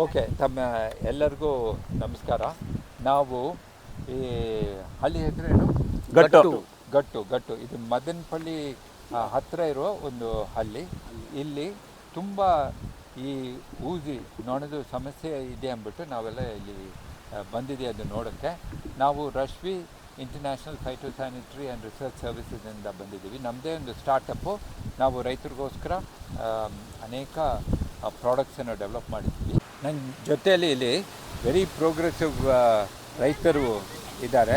Okay ತಮ್ಮ ಎಲ್ಲರಿಗೂ ನಮಸ್ಕಾರ. ನಾವು ಈ ಹಳ್ಳಿ ಹೆಸರೇನು ಗಟ್ಟು. ಗಟ್ಟು ಗಟ್ಟು ಇದು ಮದನಪಳ್ಳಿ ಹತ್ತಿರ ಇರುವ ಒಂದು ಹಳ್ಳಿ. ಇಲ್ಲಿ ತುಂಬ ಈ ಊಜಿ ನೊಣದು ಸಮಸ್ಯೆ ಇದೆ ಅಂದ್ಬಿಟ್ಟು ನಾವೆಲ್ಲ ಇಲ್ಲಿ ಬಂದಿದೆ ಬಂದಿದ್ದೀವಿ ಅದು ನೋಡೋಕ್ಕೆ. ನಾವು ರಶ್ವಿ international phyto sanitary and research ಸರ್ವಿಸಸಿಂದ ಬಂದಿದ್ದೀವಿ. ನಮ್ಮದೇ ಒಂದು ಸ್ಟಾರ್ಟಪ್ಪು ನಾವು ರೈತರಿಗೋಸ್ಕರ ಅನೇಕ ಪ್ರಾಡಕ್ಟ್ಸನ್ನು ಡೆವಲಪ್ ಮಾಡಿದ್ದೀವಿ. ನನ್ನ ಜೊತೆಯಲ್ಲಿ ಇಲ್ಲಿ ವೆರಿ ಪ್ರೋಗ್ರೆಸಿವ್ ರೈತರು ಇದ್ದಾರೆ.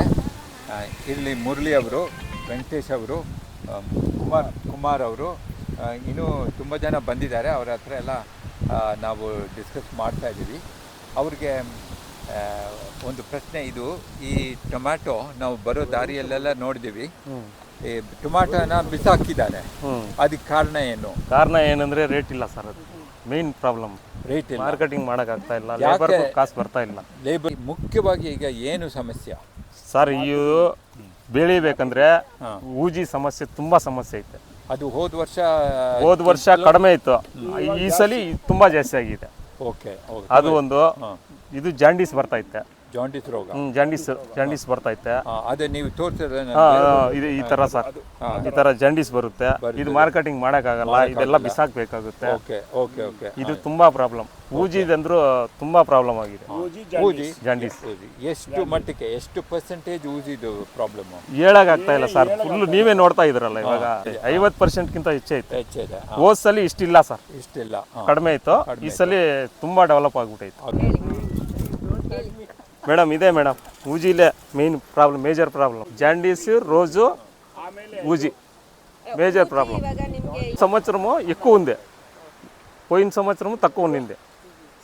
ಇಲ್ಲಿ ಮುರಳಿ ಅವರು ವೆಂಕಟೇಶ್ ಅವರು ಕುಮಾರ್ ಕುಮಾರ್ ಅವರು ಇನ್ನೂ ತುಂಬ ಜನ ಬಂದಿದ್ದಾರೆ. ಅವರ ಹತ್ರ ಎಲ್ಲ ನಾವು ಡಿಸ್ಕಸ್ ಮಾಡ್ತಾ ಇದ್ದೀವಿ. ಅವ್ರಿಗೆ ಒಂದು ಪ್ರಶ್ನೆ ಇದು. ಈ ಟೊಮ್ಯಾಟೊ ನಾವು ಬರೋ ದಾರಿಯಲ್ಲೆಲ್ಲ ನೋಡಿದ್ದೀವಿ. ಈ ಟೊಮ್ಯಾಟೋನ ಬಿಸಾಕಿದ್ದಾರೆ. ಅದಕ್ಕೆ ಕಾರಣ ಏನು? ಕಾರಣ ಏನಂದ್ರೆ ರೇಟ್ ಇಲ್ಲ ಸರ್ ಅದು. ಮೇನ್ ಪ್ರಾಬ್ಲಮ್ ರೇಟ್ ಇಲ್ಲ. ಮಾರ್ಕೆಟಿಂಗ್ ಮಾಡೋಕ್ಕಾಗ್ತಾ ಇಲ್ಲ. ಲೇಬರ್ ಕಾಸು ಬರ್ತಾ ಇಲ್ಲ. ಲೇಬರ್ ಮುಖ್ಯವಾಗಿ ಈಗ ಏನು ಸಮಸ್ಯೆ? ಸರ್ ಇದು ಬೆಳಿಬೇಕಂದ್ರೆ ಊಜಿ ಸಮಸ್ಯೆ ತುಂಬಾ ಸಮಸ್ಯೆ ಐತೆ. ಅದು ಹೋದ ವರ್ಷ ಹೋದ ವರ್ಷ ಕಡಿಮೆ ಇತ್ತು. ಈ ಸಲ ತುಂಬಾ ಜಾಸ್ತಿ ಆಗಿದೆ. ಓಕೆ ಅದು ಒಂದು ಇದು ಜಾಂಡೀಸ್ ಬರ್ತಾ ಇತ್ತೆ. ಜಾಂಡಿಸ್ ರೋಗ. ಹ್ಮ್ ಜಾಂಡೀಸ್ ಜಾಂಡೀಸ್ ಬರ್ತಾ ಇತ್ತೆ. ಆ, ಅದೇ ನೀವು ತೋರಿಸಿದ್ರೆ ಇದು ಈ ತರ ಸರ್. ಈ ತರ ಜಾಂಡೀಸ್ ಬರುತ್ತೆ. ಇದು ಮಾರ್ಕೆಟಿಂಗ್ ಆಗಲ್ಲ ಇದೆಲ್ಲ ಬಿಸಾಕ್ಬೇಕಾಗುತ್ತೆ. Okay okay okay. ಇದು ತುಂಬಾ ಪ್ರಾಬ್ಲಮ್ ಊಜಿದಂದ್ರೂ ತುಂಬಾ ಪ್ರಾಬ್ಲಮ್ ಆಗಿದೆ. ಊಜಿ ಜಾಂಡೀಸ್ ಊಜಿ ಎಷ್ಟು ಮಟ್ಟಕ್ಕೆ ಎಷ್ಟು ಪರ್ಸೆಂಟೇಜ್ ಊಜಿದು ಪ್ರಾಬ್ಲಮ್ ಹೇಳಕ್ ಆಗ್ತಾ ಇಲ್ಲ ಸರ್. ಫುಲ್ ನೀವೇ ನೋಡ್ತಾ ಇದ್ರಲ್ಲ ಇವಾಗ. ಐವತ್ ಪರ್ಸೆಂಟ್ ಗಿಂತ ಹೆಚ್ಚೈತೆ ಹೆಚ್ಚಿದೆ ಹೋದ್ ಸಲ ಇಷ್ಟಿಲ್ಲ ಸರ್. ಇಷ್ಟಿಲ್ಲ. ಕಡಿಮೆ ಇತ್ತು. ಈ ಸಲ ತುಂಬಾ ಡೆವಲಪ್ ಆಗ್ಬಿಟ್ಟೈತೆ. ಮೇಡಮ್ ಇದೆ ಮೇಡಮ್. ಊಜಿಲೆ ಇಲ್ಲೇ main problem major problem jaundice rose ಊಜಿ. ಮೇಜರ್ ಪ್ರಾಬ್ಲಮ್ ಸಂವತ್ಸರಮು ಎಕ್ಕು ಉಂದೆ. ಹೋಯಿನ ಸಂವತ್ಸರಮು ತಕ್ಕು ಉಂದೆ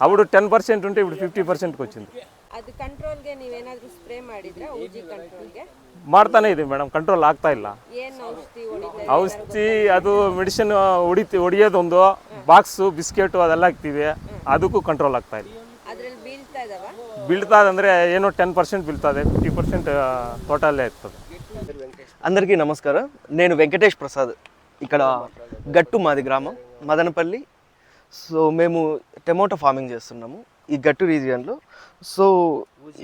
ಅವಡು ಟೆನ್ ಪರ್ಸೆಂಟ್ ಉಂಟು ಇವಡು ಫಿಫ್ಟಿ ಪರ್ಸೆಂಟ್ಗೆ ಕೊಚ್ಚಿಂದು ಅದು ಕಂಟ್ರೋಲ್ಗೆ ನೀವು ಏನಾದರೂ ಸ್ಪ್ರೇ ಮಾಡಿದ್ರೆ ಊಜಿ ಕಂಟ್ರೋಲ್ಗೆ? ಮಾಡ್ತಾನೆ ಇದೆ ಮೇಡಮ್ ಕಂಟ್ರೋಲ್ ಆಗ್ತಾ ಇಲ್ಲ. ಔಷಧಿ ಅದು ಮೆಡಿಸಿನ್ ಹೊಡಿತಿ ಹೊಡಿಯೋದೊಂದು ಬಾಕ್ಸು ಬಿಸ್ಕೆಟು ಅದೆಲ್ಲ ಹಾಕ್ತಿವಿ. ಅದಕ್ಕೂ ಕಂಟ್ರೋಲ್ ಆಗ್ತಾ ಇಲ್ಲ. ಬೀಳ್ತದಂದ್ರೆ ಏನೋ ಟೆನ್ ಪರ್ಸೆಂಟ್ ಬೀಳ್ತದೆ ಫಿಫ್ಟಿ ಪರ್ಸೆಂಟ್ ಟೋಟಲ್ಲೇ ಇರ್ತದೆ అందరికీ నమస్కారం నేను వెంకటేష్ ప్రసాద్ ఇక్కడ గట్టు మాది గ్రామం మదనపల్లి సో మేము టమోటా ఫార్మింగ్ చేస్తున్నాము ఈ గట్టు రీజియన్లో సో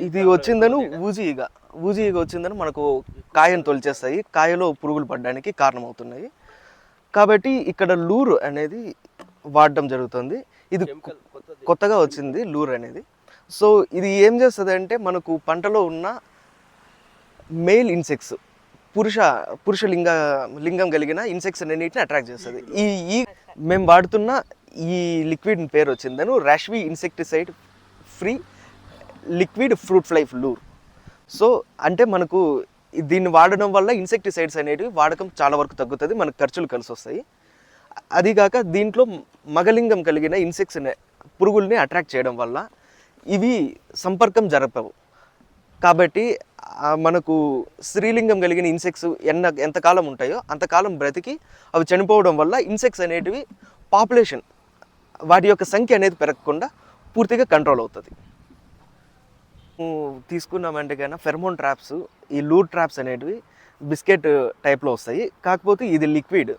ఇది వచ్చిందని ఊజీ ఈగ ఊజీ ఈగ వచ్చిందని మనకు కాయను తొలిచేస్తాయి కాయలో పురుగులు పడడానికి కారణమవుతున్నాయి కాబట్టి ఇక్కడ లూర్ అనేది వాడడం జరుగుతుంది ఇది కొ- కొత్తగా వచ్చింది లూర్ అనేది సో ఇది ఏం చేస్తుంది అంటే మనకు పంటలో ఉన్న మేల్ ఇన్సెక్ట్స్ పురుష పురుష లింగ లింగం కలిగిన ఇన్సెక్ట్స్ అన్నిటిని అట్రాక్ట్ చేస్తుంది. ఈ ఈ మేము వాడుతున్న ఈ లిక్విడ్ పేరు వచ్చిందను రాష్వి insecticide free liquid fruit fly lure so అంటే మనకు దీన్ని వాడడం వల్ల ఇన్సెక్టిసైడ్స్ అనేటివి వాడకం చాలా వరకు తగ్గుతుంది మనకు ఖర్చులు కలిసి వస్తాయి. అదిగాక దీంట్లో మగలింగం కలిగిన ఇన్సెక్ట్స్ పురుగుల్ని అట్రాక్ట్ చేయడం వల్ల ఇవి సంపర్కం జరపవు. కాబట్టి మనకు స్త్రీలింగం కలిగిన ఇన్సెక్ట్స్ ఎన్న ఎంతకాలం ఉంటాయో అంతకాలం బ్రతికి అవి చనిపోవడం వల్ల ఇన్సెక్ట్స్ అనేటివి పాపులేషన్ వాటి యొక్క సంఖ్య అనేది పెరగకుండా పూర్తిగా కంట్రోల్ అవుతుంది. తీసుకున్నామంటే కన్నా ఫెర్మోన్ ట్రాప్స్ ఈ లూర్ ట్రాప్స్ అనేటివి బిస్కెట్ టైప్లో వస్తాయి. కాకపోతే ఇది లిక్విడ్.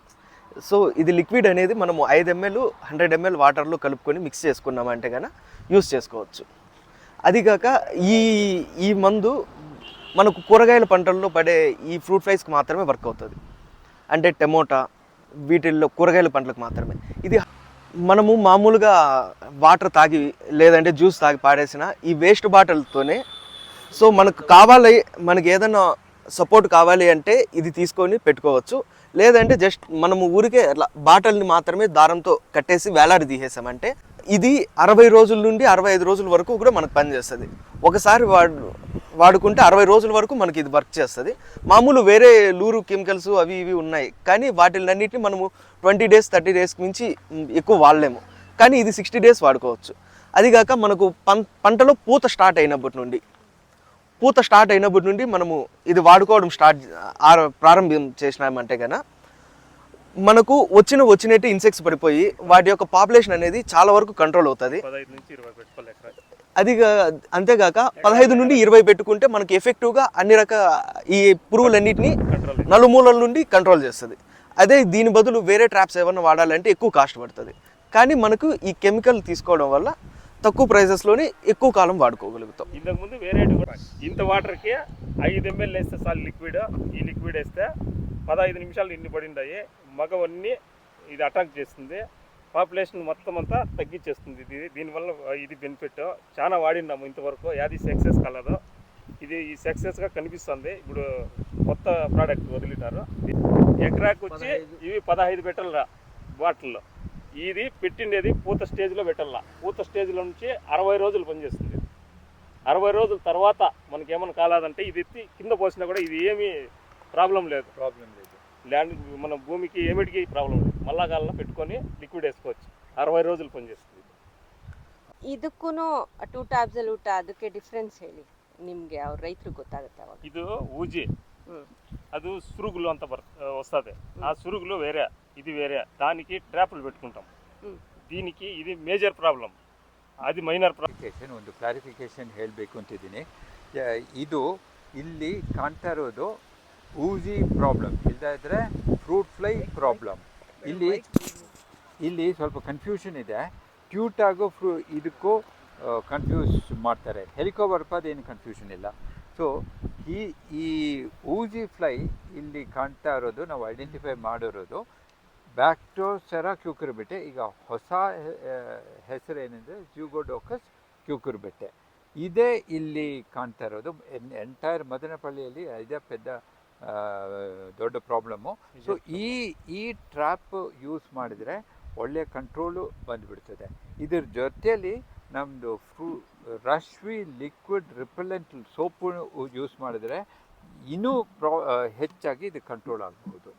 సో ఇది లిక్విడ్ అనేది మనము ఐదు ఎంఎల్ హండ్రెడ్ ఎంఎల్ వాటర్లో కలుపుకొని మిక్స్ చేసుకున్నామంటే కన్నా యూస్ చేసుకోవచ్చు. అదిగాక ఈ ఈ మందు మనకు కూరగాయల పంటల్లో పడే ఈ ఫ్రూట్ ఫ్లైస్కి మాత్రమే వర్క్ అవుతుంది. అంటే టమోటా వీటిల్లో కూరగాయల పంటలకు మాత్రమే. ఇది మనము మామూలుగా వాటర్ తాగి లేదంటే జ్యూస్ తాగి పాడేసిన ఈ వేస్ట్ బాటిల్తోనే సో మనకు కావాలి మనకి ఏదైనా సపోర్ట్ కావాలి అంటే ఇది తీసుకొని పెట్టుకోవచ్చు. లేదంటే జస్ట్ మనము ఊరికే అట్లా మాత్రమే దారంతో కట్టేసి వేలాడి తీసేసామంటే ఇది అరవై రోజుల నుండి అరవై ఐదు రోజుల వరకు కూడా మనకు పనిచేస్తుంది ఒకసారి వాడు వాడుకుంటే అరవై రోజుల వరకు మనకి ఇది వర్క్ చేస్తుంది. మామూలు వేరే లూరు కెమికల్స్ అవి ఇవి ఉన్నాయి. కానీ వాటిలన్నిటిని మనము ట్వంటీ డేస్ థర్టీ డేస్కి మించి ఎక్కువ వాడలేము. కానీ ఇది సిక్స్టీ డేస్ వాడుకోవచ్చు. అదిగాక మనకు పం పంటలో పూత స్టార్ట్ అయినప్పటి నుండి పూత స్టార్ట్ అయినప్పటి నుండి మనము ఇది వాడుకోవడం స్టార్ట్ ప్రారంభం చేసినామంటే కనుక మనకు వచ్చిన వచ్చినట్టు ఇన్సెక్ట్స్ పడిపోయి వాటి యొక్క పాపులేషన్ అనేది చాలా వరకు కంట్రోల్ అవుతుంది. అది అంతేగాక పదహైదు నుండి ఇరవై పెట్టుకుంటే మనకి ఎఫెక్టివ్గా అన్ని రక ఈ పురుగులన్నిటిని నలుమూలల నుండి కంట్రోల్ చేస్తుంది. అదే దీని బదులు వేరే ట్రాప్స్ ఏమన్నా వాడాలంటే ఎక్కువ కాస్ట్ పడుతుంది. కానీ మనకు ఈ కెమికల్ తీసుకోవడం వల్ల తక్కువ ప్రైజెస్లోనే ఎక్కువ కాలం వాడుకోగలుగుతాం. ఇంతకుముందు వేరే ఇంత వాటర్కి ఐదు ఎంఎల్ వేస్తే చాలు లిక్విడ్ ఈ లిక్విడ్ వేస్తే పదహైదు నిమిషాలు ఇన్ని పడిండాయి. మగవన్నీ ఇది అటాక్ చేస్తుంది. పాపులేషన్ మొత్తం అంతా తగ్గించేస్తుంది. ఇది దీనివల్ల ఇది బెనిఫిట్ చాలా వాడినాము ఇంతవరకు. యాది సక్సెస్ కలదు. ఇది ఈ సక్సెస్గా కనిపిస్తుంది. ఇప్పుడు కొత్త ప్రోడక్ట్ వదిలినారు. ఎకరాకి వచ్చి ఇవి పదహైదు పెట్టాల బాటిల్లో. ఇది పెట్టిండేది పూత స్టేజ్లో పెట్టాల పూత స్టేజ్లో నుంచి అరవై రోజులు పనిచేస్తుంది అరవై రోజుల తర్వాత మనకి ఏమైనా కాలేదంటే ఇది ఎత్తి కింద పోసినా కూడా ఇది ఏమీ ప్రాబ్లం లేదు ప్రాబ్లం లేదు ల్యాండ్ మన భూమికి ఏమిటికి ప్రాబ్లం లేదు మళ్ళా కాలంలో పెట్టుకొని లిక్విడ్ వేసుకోవచ్చు ಅರವೈ రోజులు పనిచేస్తుంది ಇದಕ್ಕೂ ಟೂ ಟ್ಯಾಬ್ಸ್ ಊಟ ಅದಕ್ಕೆ ಡಿಫ್ರೆನ್ಸ್ ಹೇಳಿ ನಿಮ್ಗೆ ಅವ್ರ ರೈತರಿಗೆ ಗೊತ್ತಾಗುತ್ತೆ ಅವಾಗ ಇದು ಊಜಿ ಹ್ಮ್. ಅದು సురుగులు అంత బర్ వస్తుంది ఆ సురుగులు వేరే ఇది వేరే దానికి ట్రాపులు పెట్టుకుంటాం ಹ್ಮ್. దీనికి ఇది మేజర్ ప్రాబ్లం అది మైనర్ ప్రాబ్లం ಕ್ಲಾರಿಫಿಕೇಶನ್ ಒಂದು ಕ್ಲಾರಿಫಿಕೇಶನ್ ಹೇಳಬೇಕು ಅಂತಿದ್ದೀನಿ ಯ- ಇದು ಇಲ್ಲಿ ಕಾಣ್ತಾ ಇರೋದು ಊಜಿ ಪ್ರಾಬ್ಲಮ್ ಇಲ್ಲದೇ ಇದ್ದರೆ ಫ್ರೂಟ್ ಫ್ಲೈ ಪ್ರಾಬ್ಲಮ್ ಇಲ್ಲಿ ಇಲ್ಲಿ ಸ್ವಲ್ಪ ಕನ್ಫ್ಯೂಷನ್ ಇದೆ ಟ್ಯೂಟಾಗೂ ಫ್ರೂ ಇದಕ್ಕೂ ಕನ್ಫ್ಯೂಸ್ ಮಾಡ್ತಾರೆ ಹೆಲಿಕೋಬರ್ಪದ ಏನು ಕನ್ಫ್ಯೂಷನ್ ಇಲ್ಲ ಸೊ ಈ ಈ ಊಜಿ ಫ್ಲೈ ಇಲ್ಲಿ ಕಾಣ್ತಾ ಇರೋದು ನಾವು ಐಡೆಂಟಿಫೈ ಮಾಡಿರೋದು ಬ್ಯಾಕ್ಟೋಸೆರಾ ಕ್ಯೂಕುರ್ಬಿಟ್ಟೆ ಈಗ ಹೊಸ ಹೆಸರು ಏನೆಂದರೆ ಜ್ಯೂಗೋಡೋಕಸ್ ಕ್ಯೂಕರ್ಬೆಟ್ಟೆ ಇದೇ ಇಲ್ಲಿ ಕಾಣ್ತಾ ಇರೋದು. ಎಂಟೈರ್ ಮದನಪಳ್ಳಿಯಲ್ಲಿ ಇದೇ ಪೆದ್ದ ದೊಡ್ಡ ಪ್ರಾಬ್ಲಮ್ಮು. ಸೊ ಈ ಈ ಟ್ರ್ಯಾಪ್ ಯೂಸ್ ಮಾಡಿದರೆ ಒಳ್ಳೆಯ ಕಂಟ್ರೋಲು ಬಂದುಬಿಡ್ತದೆ. ಇದ್ರ ಜೊತೆಯಲ್ಲಿ ನಮ್ಮದು ಫ್ರೂ ರಶ್ವಿ ಲಿಕ್ವಿಡ್ ರಿಪೆಲೆಂಟ್ ಸೋಪು ಯೂಸ್ ಮಾಡಿದರೆ ಇನ್ನೂ ಪ್ರಾ ಹೆಚ್ಚಾಗಿ ಇದು ಕಂಟ್ರೋಲ್ ಆಗ್ಬೋದು